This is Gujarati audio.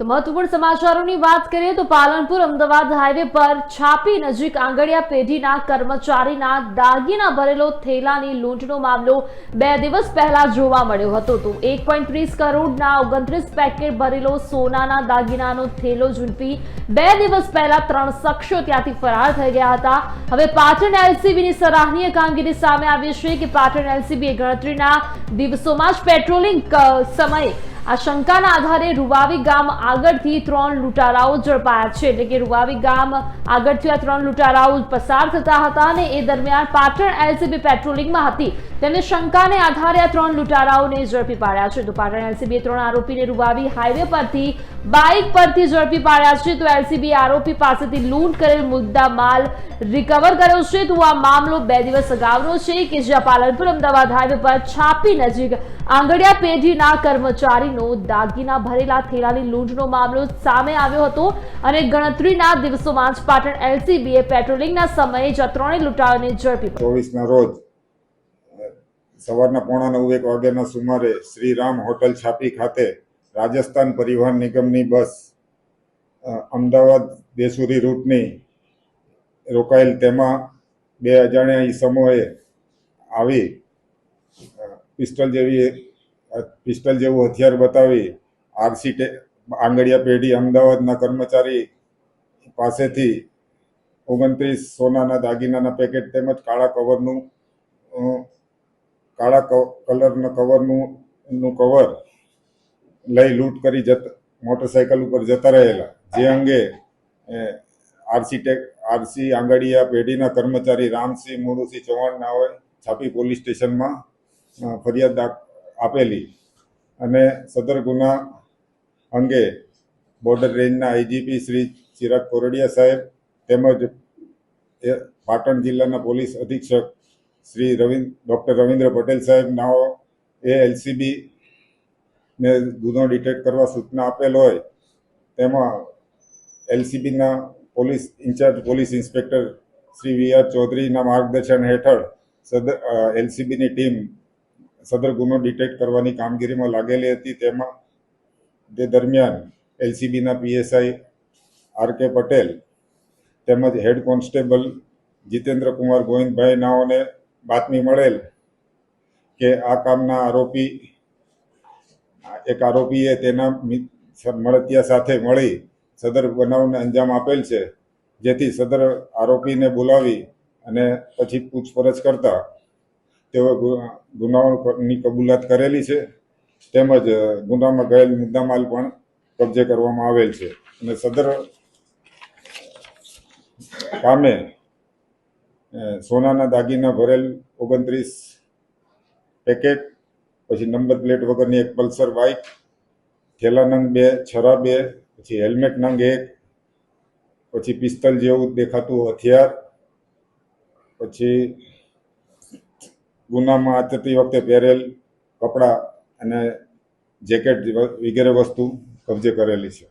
તો મહત્વપૂર્ણ સમાચારોની વાત કરીએ તો પાલનપુર અમદાવાદ હાઈવે પર છાપી નજીક આંગળિયા પેઢીના કર્મચારીના દાગીના ભરેલો થેલાની લૂંટનો મામલો બે દિવસ પહેલા જોવા મળ્યો હતો. તો એક પોઈન્ટ ત્રીસ કરોડના ઓગણત્રીસ પેકેટ ભરેલો સોનાના દાગીનાનો થેલો ઝૂંટવી બે દિવસ પહેલા ત્રણ શખ્સો ત્યાંથી ફરાર થઈ ગયા હતા. હવે પાટણ એલસીબીની સરાહનીય કામગીરી સામે આવી છે કે પાટણ એલસીબીએ ગણતરીના દિવસોમાં જ પેટ્રોલિંગ સમયે આ શંકાના આધારે રૂવાવી ગામ આગળથી ત્રણ લૂંટારાઓ ઝડપાયા છે. એટલે કે રૂવાવી ગામ આગળથી આ ત્રણ લૂંટારાઓ પસાર થતા હતા અને એ દરમિયાન પાટણ એલસીબી પેટ્રોલિંગમાં હતી. તેમને શંકાને આધારે આ ત્રણ લૂંટારાઓને ઝડપી પાડ્યા છે. તો પાટણ એલસીબીએ ત્રણ આરોપીને રૂવાવી હાઈવે પરથી, બાઇક પરથી ઝડપી પાડ્યા છે. તો એલસીબી આરોપી પાસેથી લૂંટ કરેલ મુદ્દા માલ રિકવર કર્યો છે. તો આ મામલો બે દિવસ અગાઉનો છે કે જ્યાં પાલનપુર અમદાવાદ હાઈવે પર છાપી નજીક આંગડિયા પેઢીના કર્મચારીનો દાગીના ભરેલા થેલાની લૂંટનો મામલો સામે આવ્યો હતો અને ગણતરીના દિવસોમાં જ પાટણ એલસીબીએ પેટ્રોલિંગના સમયે જ ત્રણેય લૂંટારોને ઝડપી ચોવીસના રોજ સવારના પોણા નવ એક વાગ્યાના સુમારે શ્રીરામ હોટલ છાપી ખાતે રાજસ્થાન પરિવહન નિગમની બસ અમદાવાદ દેસુરી રૂટની રોકાયેલ તેમાં બે અજાણ્યા ઈસમોએ આવી પિસ્ટલ જેવી અ, પિસ્તલ જેવું હથિયાર બતાવી આરસી આંગડિયા પેઢી અમદાવાદના કર્મચારી પાસેથી ઓગણત્રીસ સોનાના દાગીનાના પેકેટ તેમજ કાળા કવરનું કાળા કલરના કવરનું નું કવર લઈ લૂંટ કરી જત મોટરસાયકલ ઉપર જતા રહેલા. જે અંગે આરસી ટેક આરસી આંગડિયા પેઢીના કર્મચારી રામસિંહ મુળુસિંહ ચૌહાણ નાઓએ છાપી પોલીસ સ્ટેશનમાં ફરિયાદ આપેલી અને સદર ગુના અંગે બોર્ડર રેન્જના આઈજીપી શ્રી ચિરાગ કોરડિયા સાહેબ તેમજ પાટણ જિલ્લાના પોલીસ અધિક્ષક શ્રી રવિન્દ્ર ડૉક્ટર રવિન્દ્ર પટેલ સાહેબ, નાઓ એ એલસીબી ને ગુનો ડિટેક્ટ કરવા સૂચના આપેલ હોય, તેમાં એલસીબીના police in-charge police inspector Shri V R ચૌધરીના માર્ગદર્શન હેઠળ સદર એલસીબીની ટીમ સદર ગુનો ડિટેક્ટ કરવાની કામગીરીમાં લાગેલી હતી. તેમાં તે દરમિયાન એલસીબીના પીએસઆઈ આર કે પટેલ તેમજ હેડ કોન્સ્ટેબલ જીતેન્દ્ર કુમાર ગોવિંદભાઈ નાઓને બાતમી મળેલ કે આ કામના આરોપી, એક આરોપીએ તેના મળતિયા સાથે મળી સદર બનાવને અંજામ આપેલ છે, જેથી સદર આરોપીને બોલાવી અને પછી પૂછપરછ કરતા તેઓ ગુનાઓ ગુનાઓની કબૂલાત કરેલી છે. તેમજ ગુનામાં ગયેલ મુદ્દામાલ પણ કબજે કરવામાં આવેલ છે. અને સદર કામે સોનાના દાગીના ભરેલ ઓગણત્રીસ પેકેટ, પછી નંબર પ્લેટ વગરની એક પલ્સર બાઇક, થેલા નંગ બે, છરા બે, પછી હેલ્મેટ નંગ એક, પછી પિસ્તલ જેવું દેખાતું હથિયાર, પછી ગુનામાં આચરતી વખતે પહેરેલ કપડાં અને જેકેટ વગેરે વસ્તુ કબજે કરેલી છે.